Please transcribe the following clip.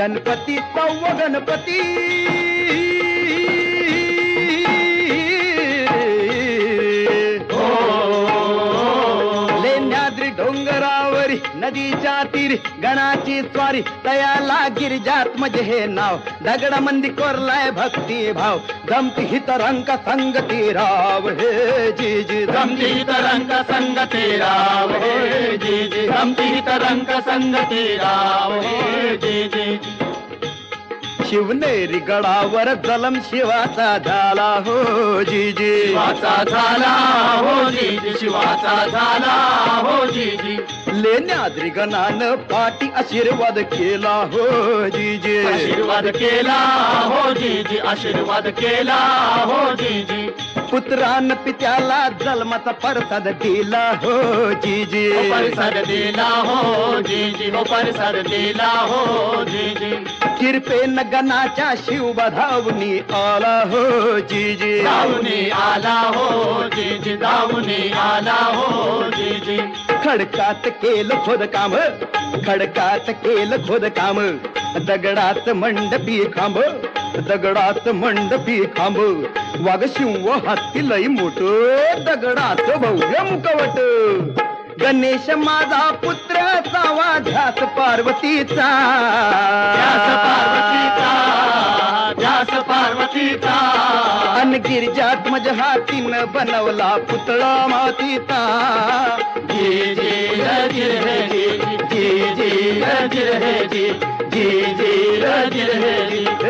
गणपती तव गणपति। लेण्याद्री डोंगरावरी नदीच्या तीरी गणाची स्वारी तयाला गिरिजात म्हणजे हे नाव। दगडामंदी कोरलाय भक्ती भाव। जमती हित रंग संगती राव। हे जी जी गमती तरंग संगती राव। हे जी जी गमती तरंग संगती राव। हे शिवनेरी गडावर जलम शिवाचा झाला हो जी जी शिवाचा झाला हो जी जी शिवाचा झाला हो जी जी लेण्याद्री गणानं पाठी आशीर्वाद केला हो जी जी आशीर्वाद केला हो जी जी आशीर्वाद केला हो जी जी पुत्रान पित्याला जन्माचा प्रसाद दिला हो जी जी हो परिसर दिला हो जी जी हो परिसर दिला हो किरपेन गणाच्या शिव बधावनी आला हो जी जी. धावणी आला हो जी जी. धावणी आला हो जी जी. खडकात केलं खोदकाम खडकात केलं खोदकाम दगडात मंडपी खांब दगडात मंडपी खांब. वाघ शिव हत्ती लई मोठ दगडात भव्य मुकवट. गणेश माझा पुत्र ध्यास पार्वतीचा. पार्वतीचा अन गिरिजात मज हातीनं बनवला पुतळा मातीचा जी जी जी जी जी जी जी